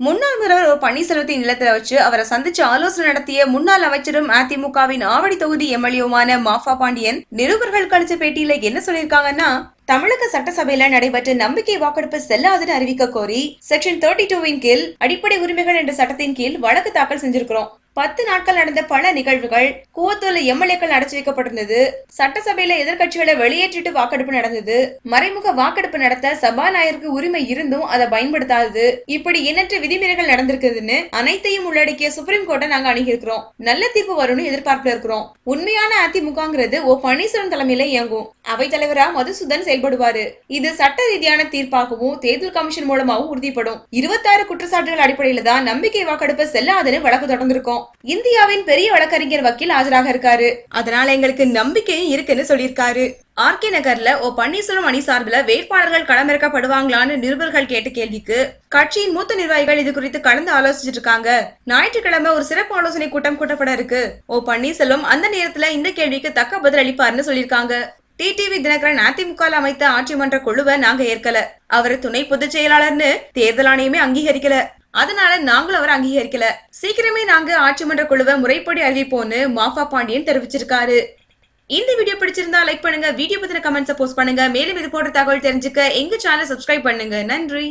முன்னாள் முதல்வர் ஓ பன்னீர்செல்வத்தின் இல்லத்துல வச்சு அவரை சந்திச்சு ஆலோசனை நடத்திய முன்னாள் அமைச்சரும் அதிமுகவின் ஆவடி தொகுதி எம்எல்ஏவுமான மாஃபா பாண்டியன் நிருபர்களுக்கு அளிச்ச பேட்டியில என்ன சொல்லியிருக்காங்கன்னா தமிழக சட்டசபையில நடைபெற்ற நம்பிக்கை வாக்கெடுப்பு செல்லாதுன்னு அறிவிக்க கோரி செக்ஷன் தேர்ட்டி டூவின் கீழ் அடிப்படை உரிமைகள் என்ற சட்டத்தின் கீழ் வழக்கு தாக்கல் செஞ்சிருக்கிறோம். பத்து நாட்கள் நடந்த பல நிகழ்வுகள் கூவத்தூர்ல எம்எல்ஏக்கள் அடைச்சு வைக்கப்பட்டிருந்தது. சட்டசபையில எதிர்க்கட்சிகளை வெளியேற்றிட்டு வாக்கெடுப்பு நடந்தது. மறைமுக வாக்கெடுப்பு நடத்த சபாநாயகருக்கு உரிமை இருந்தும் அதை பயன்படுத்தாதது. இப்படி எண்ணற்ற விதிமீறல்கள் நடந்திருக்குதுன்னு அனைத்தையும் உள்ளடக்கிய சுப்ரீம் கோர்ட்டை நாங்க அணுகியிருக்கிறோம். நல்ல தீர்ப்பு வரும்னு எதிர்பார்ப்புல இருக்கிறோம். உண்மையான அதிமுகங்கிறது ஓ பன்னீர்செல்வம் தலைமையில இயங்கும். அவை தலைவரா மதுசூதன் செயல்படுவாரு. இது சட்ட ரீதியான தீர்ப்பாகவும் தேர்தல் கமிஷன் மூலமாகவும் உறுதிப்படும். இருபத்தாறு குற்றச்சாட்டுகள் அடிப்படையில தான் நம்பிக்கை வாக்கெடுப்பு செல்லாதுன்னு வழக்கு தொடர்ந்திருக்கோம். இந்தியாவின் பெரிய வழக்கறிஞர் வக்கீல் ஆஜராக இருக்காரு. அதனால எங்களுக்கு நம்பிக்கையும் இருக்குன்னு சொல்லியிருக்காரு. ஆர்கே நகர்ல ஓ பன்னீர்செல்வம் அணி சார்பில் வேட்பாளர்கள் களமிறக்கப்படுவாங்களான்னு நிருபர்கள் கேட்ட கேள்விக்கு கட்சியின் மூத்த நிர்வாகிகள் இது குறித்து கலந்து ஆலோசிச்சுட்டு இருக்காங்க. ஞாயிற்றுக்கிழமை ஒரு சிறப்பு ஆலோசனை கூட்டம் கூட்டப்பட இருக்கு. ஓ பன்னீர்செல்வம் அந்த நேரத்துல இந்த கேள்விக்கு தக்க பதில் அளிப்பாருன்னு சொல்லியிருக்காங்க. டிடிவி தினகரன் அதிமுக அமைத்த ஆட்சி மன்ற குழுவை நாங்க ஏற்கல. அவரை துணை பொதுச் செயலாளர்னு தேர்தல் ஆணையமே அங்கீகரிக்கல. அதனால நாங்களும் அவரை அங்கீகரிக்கல. சீக்கிரமே நாங்க ஆட்சி மன்ற குழுவை முறைப்படி அறிவிப்போம்னு மாஃபா பாண்டியன் தெரிவிச்சிருக்காரு. இந்த வீடியோ பிடிச்சிருந்தா லைக் பண்ணுங்க வீடியோ பத்தின கமெண்ட்ஸை போஸ்ட் பண்ணுங்க. மேலும் இது போன்ற தகவல் தெரிஞ்சுக்க எங்க சேனல் சப்ஸ்கிரைப் பண்ணுங்க. நன்றி.